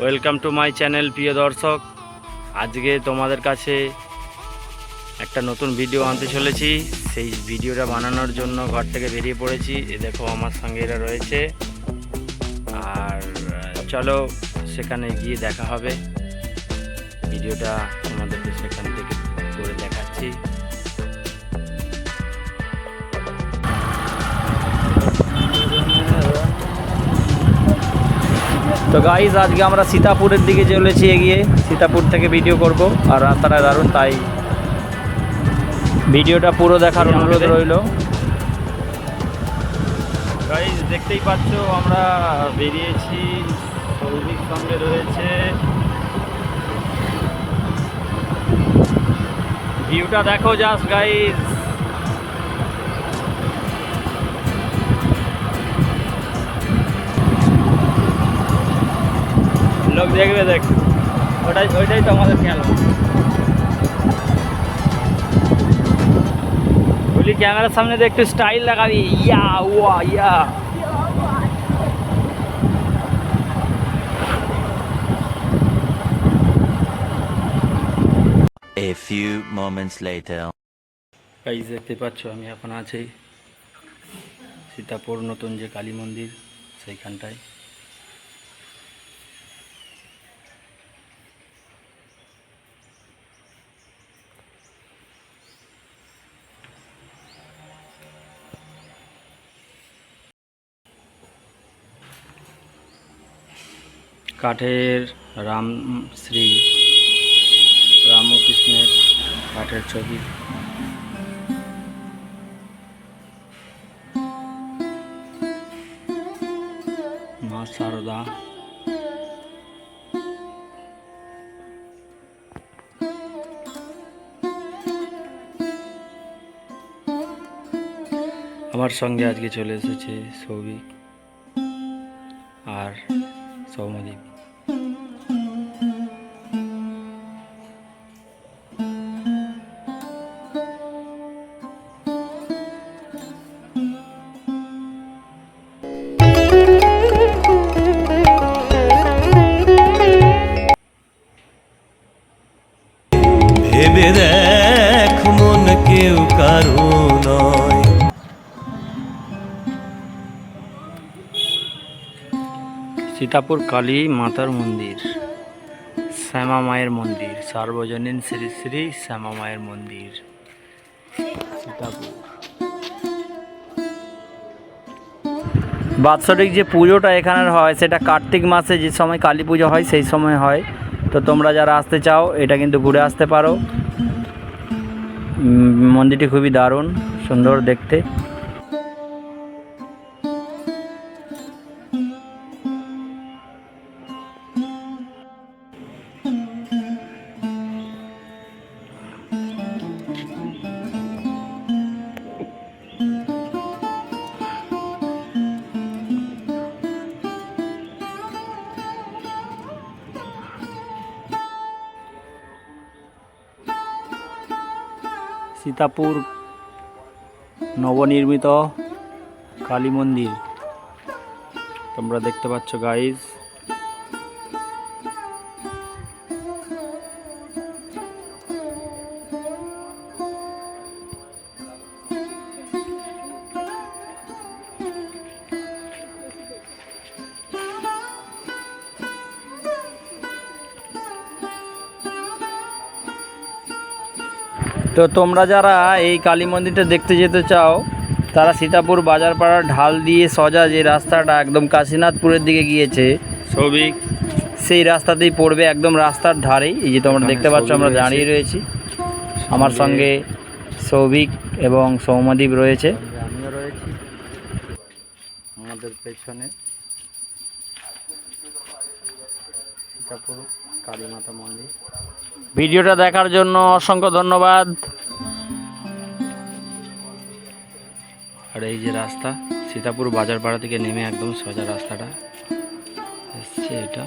Welcome to my channel প্রিয় দর্শক। আজকে তোমাদের কাছে একটা নতুন ভিডিও আনতে চলেছি। সেই ভিডিওটা বানানোর জন্য ঘর থেকে বেরিয়ে পড়েছি। এ দেখো, আমার সঙ্গে এরা রয়েছে। আর চলো সেখানে গিয়ে দেখা হবে। ভিডিওটা তোমাদেরকে সেখান থেকে করে দেখাচ্ছি। তো গাইজ আজকে আমরা সীতাপুরের দিকে চলেছি এগিয়ে সীতাপুর থেকে ভিডিও করব। আর রাস্তাটা দারুণ তাই ভিডিওটা পুরো দেখার অনুরোধ রইল। গাইজ দেখতেই পাচ্ছ আমরা বেরিয়েছি সৌভিক সঙ্গে রয়েছে। ভিউটা দেখো জাস্ট গাইজ লোক দেখবে দেখ। ওটাই ওইটাই তো আমাদের খেলা। বলি ক্যামেরার সামনে তো একটু স্টাইল লাগাবি। ইয়া ওয়া ইয়া। A few moments later. Guys দেখতে পাচ্ছ আমি এখন আছি। সীতাপুর নতুন যে কালী মন্দির সেইখানটায়। কাঠের রাম, শ্রী রামকৃষ্ণের কাঠের ছবি। মা সারদা। আমার সঙ্গে আজকে চলে এসেছে সৌভিক আর সৌমদীপ ভেবে দেখ মন কেউ কারও নয়। সীতাপুর কালী মাতার মন্দির, শ্যামা মায়ের মন্দির, সার্বজনীন শ্রী শ্রী শ্যামা মায়ের মন্দির, সীতাপুর। বাৎসরিক যে পুজোটা এখানের হয়, সেটা কার্তিক মাসে যে সময় কালী পুজো হয়, সেই সময় হয়। তো তোমরা যারা আসতে চাও, এটা কিন্তু ঘুরে আসতে পারো। মন্দিরটি খুবই দারুণ সুন্দর দেখতে। সীতাপুর নবনির্মিত কালী মন্দির। তোমরা দেখতে পাচ্ছ গাইজ তো তোমরা যারা এই কালী মন্দিরটা দেখতে যেতে চাও তারা সীতাপুর বাজারপাড়ার ঢাল দিয়ে সজা যে রাস্তাটা একদম কাশীনাথপুরের দিকে গিয়েছে সৌভিক সেই রাস্তাতেই পড়বে একদম রাস্তার ধারেই। এই যে তোমরা দেখতে পাচ্ছ আমরা দাঁড়িয়ে রয়েছি। আমার সঙ্গে সৌভিক এবং সৌমদীপ রয়েছে। আমিও রয়েছি। আমাদের পেছনে সীতাপুর কালী মাতা মন্দির। ভিডিওটা দেখার জন্য অসংখ্য ধন্যবাদ। আর এই যে রাস্তা, সীতাপুর বাজার পাড়া থেকে নেমে একদম সোজা রাস্তাটা। এসছে এটা।